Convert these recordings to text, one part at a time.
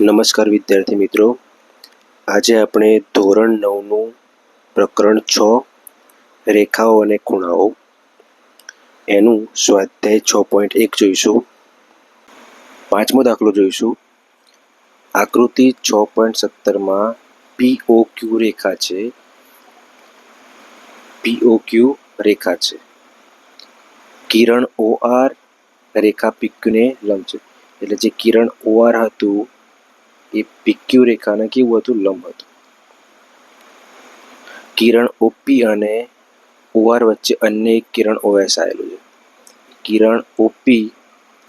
નમસ્કાર વિદ્યાર્થી મિત્રો. આજે આપણે ધોરણ નવનું પ્રકરણ છ, રેખાઓ અને ખૂણાઓ. એનું સ્વાધ્યાય છ પોઈન્ટ એક જોઈશું. પાંચમો દાખલો જોઈશું. આકૃતિ છ પોઈન્ટ સત્તરમાં પી ઓ ક્યુ રેખા છે. પી ઓ ક્યુ રેખા છે. કિરણ ઓ આર રેખા પીક્યુને લંબ છે એટલે જે કિરણ ઓ આર હતું એ પીક્યુ રેખાને કેવું હતું, લંબ હતું. કિરણ ઓપી અને ઓઆર વચ્ચે અન્ય એક કિરણ ઓએસ આવેલું છે. કિરણ ઓપી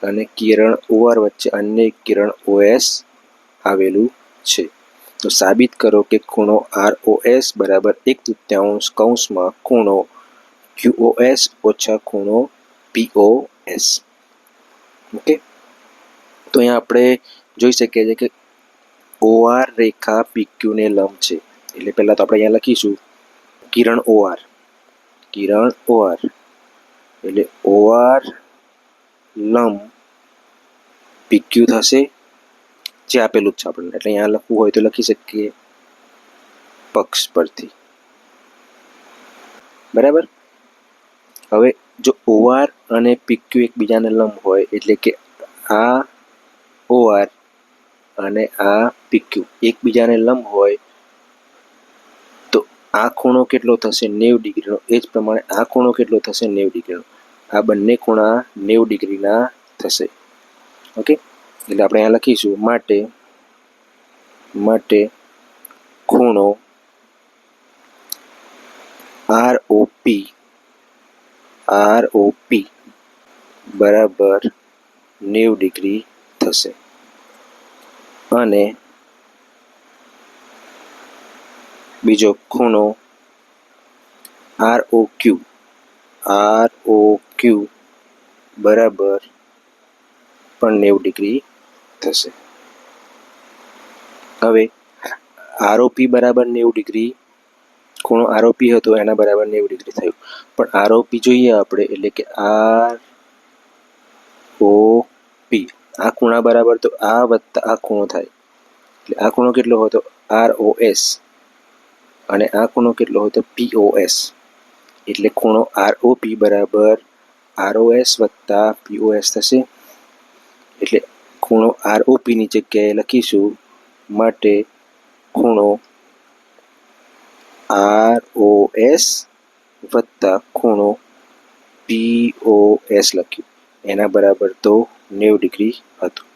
અને કિરણ ઓઆર વચ્ચે અન્ય એક કિરણ ઓએસ આવેલું છે. તો સાબિત કરો કે ખૂણો આર ઓએસ બરાબર એક તૃત્યાંશ કૌંસમાં ખૂણો ક્યુઓએસ ઓછા ખૂણો પીઓએસ. ઓકે? તો અહીંયા આપણે જોઈ શકીએ છીએ કે ઓઆર રેખા પીક્યુને લંબ છે. એટલે પહેલાં તો આપણે અહીંયા લખીશું કિરણ ઓઆર કિરણ ઓઆર એટલે ઓઆર લંબ પીક્યુ થશે જે આપેલું જ છે આપણને. એટલે અહીંયા લખવું હોય તો લખી શકીએ પક્ષ પરથી. બરાબર? હવે જો ઓઆર અને પીક્યુ એકબીજાને લંબ હોય એટલે કે આ ઓઆર અને આ પીક્યુ. એકબીજાને લંબ હોય તો આ ખૂણો કેટલો થશે નેવ ડિગ્રીનો? એ જ પ્રમાણે આ ખૂણો કેટલો થશે નેવ ડિગ્રીનો? આ બંને ખૂણા નેવ ડિગ્રીના થશે. ઓકે? એટલે આપણે અહીંયા લખીશું, માટે માટે ખૂણો આર ઓ પી, આર ઓ પી બરાબર નેવ ડિગ્રી થશે. અને બીજો ખૂણો R O Q R O Q બરાબર પણ નેવું ડિગ્રી થશે. હવે આરોપી બરાબર નેવું ડિગ્રી, ખૂણો આરોપી હતો એના બરાબર નેવું ડિગ્રી થયું. પણ આરોપી જોઈએ આપણે એટલે કે આર ઓ પી આ ખૂણા બરાબર તો આ વત્તા આ ખૂણો થાય. એટલે આ ખૂણો કેટલો હતો? આર ઓ એસ અને આ ખૂણો કેટલો હોય પી ઓ એસ એટલે ખૂણો આર ઓ બરાબર આર ઓ એસ વત્તા પીઓએસ થશે. એટલે ખૂણો આર ઓ જગ્યાએ લખીશું માટે ખૂણો આરઓએસ વત્તા ખૂણો પી ઓ એસ લખ્યું. એના બરાબર તો નેવું ડિગ્રી હતું.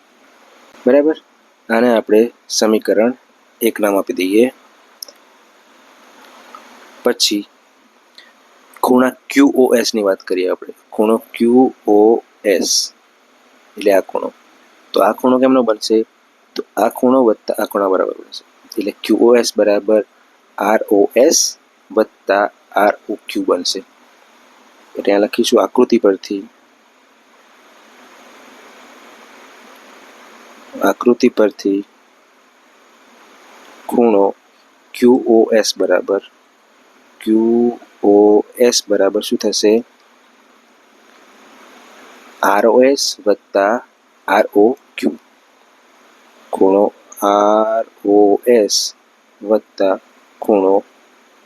બરાબર? આને આપણે સમીકરણ એક નામ આપી દઈએ. પછી ખૂણા ક્યુ ની વાત કરીએ આપણે. ખૂણો ક્યુ એટલે આ ખૂણો. તો આ ખૂણો કેમનો બનશે? તો આ ખૂણો વત્તા આ ખૂણા બરાબર બનશે. એટલે ક્યુ બરાબર આર ઓ એસ વત્તા આર ઓ ક્યુ બનશે. એટલે આ લખીશું આકૃતિ પરથી. આકૃતિ પરથી ખૂણો ક્યુ બરાબર ક્યુ ઓ એસ બરાબર શું થશે? આર ઓ એસ વત્તા આર ઓ ક્યુ ખૂણો આર ઓ એસ વત્તા ખૂણો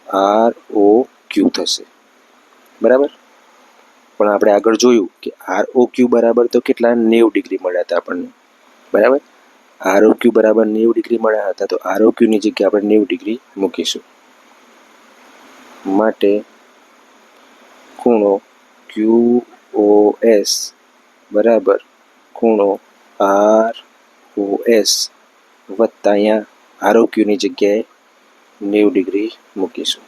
આર ઓ ક્યુ થશે. બરાબર? પણ આપણે આગળ જોયું કે આર ઓ ક્યુ બરાબર તો કેટલા? નેવ ડિગ્રી મળ્યા હતા આપણને. બરાબર? આર ઓ ક્યુ બરાબર નેવ ડિગ્રી મળ્યા હતા તો આર ઓ ક્યુની જગ્યાએ આપણે નેવ ડિગ્રી મૂકીશું. માટે ખૂણો ક્યુ ઓ એસ બરાબર ખૂણો આર ઓ એસ વત્તા અહીંયા આર જગ્યાએ નેવ ડિગ્રી મૂકીશું.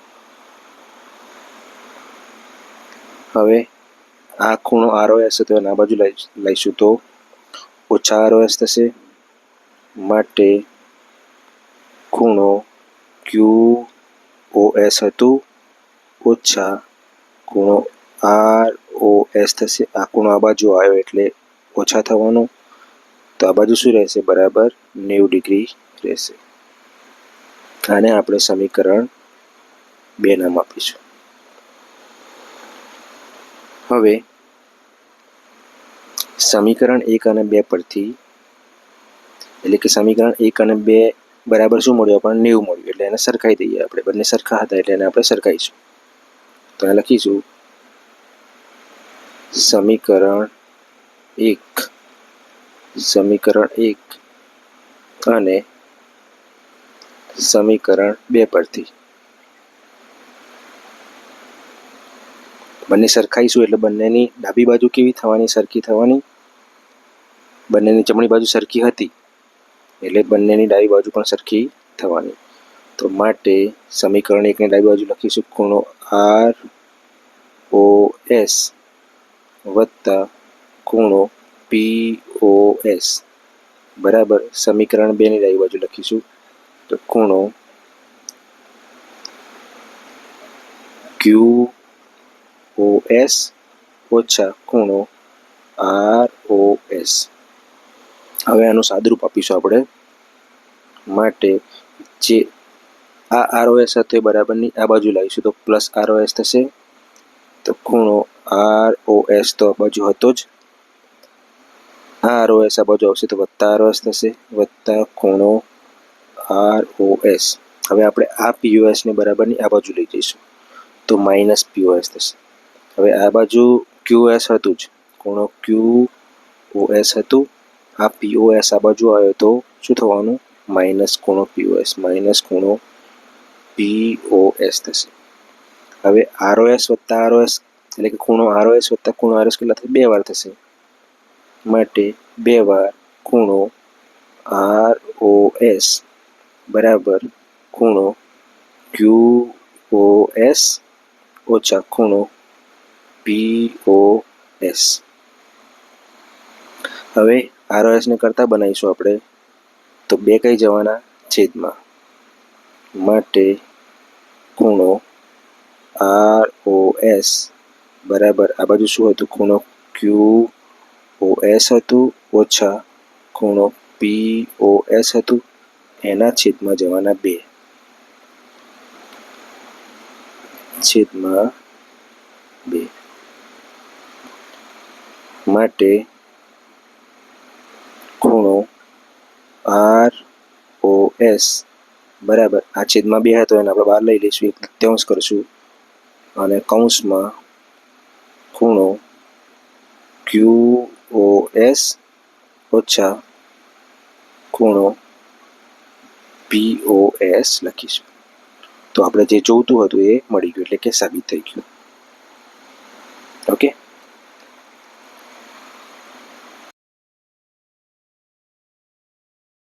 હવે આ ખૂણો આરો એસ તો એના બાજુ લઈ લઈશું તો ઓછા આર થશે માટે ખૂણો ક્યુ ઓ એસ હતું ઓછા ખૂણો આર ઓ એસ થશે. આ ખૂણો આ બાજુ આવ્યો એટલે ઓછા થવાનો. તો આ બાજુ શું રહેશે? બરાબર નેવું ડિગ્રી રહેશે. આને આપણે સમીકરણ બે નામ આપીશું. હવે સમીકરણ એક અને બે પરથી, એટલે કે સમીકરણ એક અને બે બરાબર શું મળ્યું? આપણને નેવું મળ્યું. એટલે એને સરખાઈ દઈએ આપણે. બંને સરખા હતા એટલે એને આપણે સરખાઈશું. અહીં લખીશું સમીકરણ એક સમીકરણ એક અને સમીકરણ બે પરથી. બંને સરખાઈશું એટલે બંનેની ડાબી બાજુ કેવી થવાની? સરખી થવાની? બંનેની જમણી બાજુ સરખી હતી એટલે બંનેની ડાબી બાજુ પણ સરખી થવાની. તો માટે સમીકરણ એકની ડાબી બાજુ લખીશું ખૂણો આર ઓ એસ વત્તા ખૂણો પી ઓ એસ બરાબર સમીકરણ બેની ડાબી બાજુ લખીશું. તો ખૂણો ક્યુ ઓ એસ ઓછા ખૂણો આર ઓ એસ હવે આનું સાદરૂપ આપીશું આપણે. માટે જે આ આર ઓ એસ હતો એ બરાબરની આ બાજુ લાવીશું તો પ્લસ આર ઓ એસ થશે. તો ખૂણો આર ઓ એસ તો આ બાજુ હતો જ. આર ઓ એસ આ બાજુ આવશે તો વત્તા આર એસ થશે. વત્તા ખૂણો આર ઓ એસ હવે આપણે આ પીઓએસને બરાબરની આ બાજુ લઈ જઈશું. તો માઇનસ પીઓએસ થશે. હવે આ બાજુ ક્યુએસ હતું જ. ખૂણો ક્યુ ઓ એસ હતું. આ પીઓએસ આ બાજુ આવ્યો તો શું થવાનું? માઇનસ ખૂણો પીઓએસ. માઇનસ ખૂણો પીઓએસ થશે. હવે આરઓએસ વત્તા આરઓએસ એટલે કે ખૂણો આરઓએસ વત્તા ખૂણો આરએસ કેટલા થશે બે વાર થશે. માટે બે વાર ખૂણો આર ઓ એસ બરાબર ખૂણો ક્યુ ઓ એસ ઓછા ખૂણો પી ઓ એસ હવે આર કરતાં કરતા બનાવીશું આપણે. તો બે કઈ જવાના? છેદમાં. માટે ખૂણો આર ઓ એસ બરાબર. આ બાજુ શું હતું? ખૂણો ક્યુ ઓ એસ હતું, ઓછા ખૂણો પી ઓ એસ હતું. એના છેદમાં જવાના બે. છેદમાં બે. માટે ખૂણો આર ઓ એસ બરાબર. આ છેદમાં બે હતો, એને આપણે બહાર લઈ લઈશું. એક તૃત્યાંશ કરશું. અને કૌંસમાં ખૂણો ક્યુ ઓ એસ ઓછા ખૂણો પી ઓ એસ લખીશું. તો આપણે જે જોઈતું હતું એ મળી ગયું એટલે કે સાબિત થઈ ગયું. ઓકે?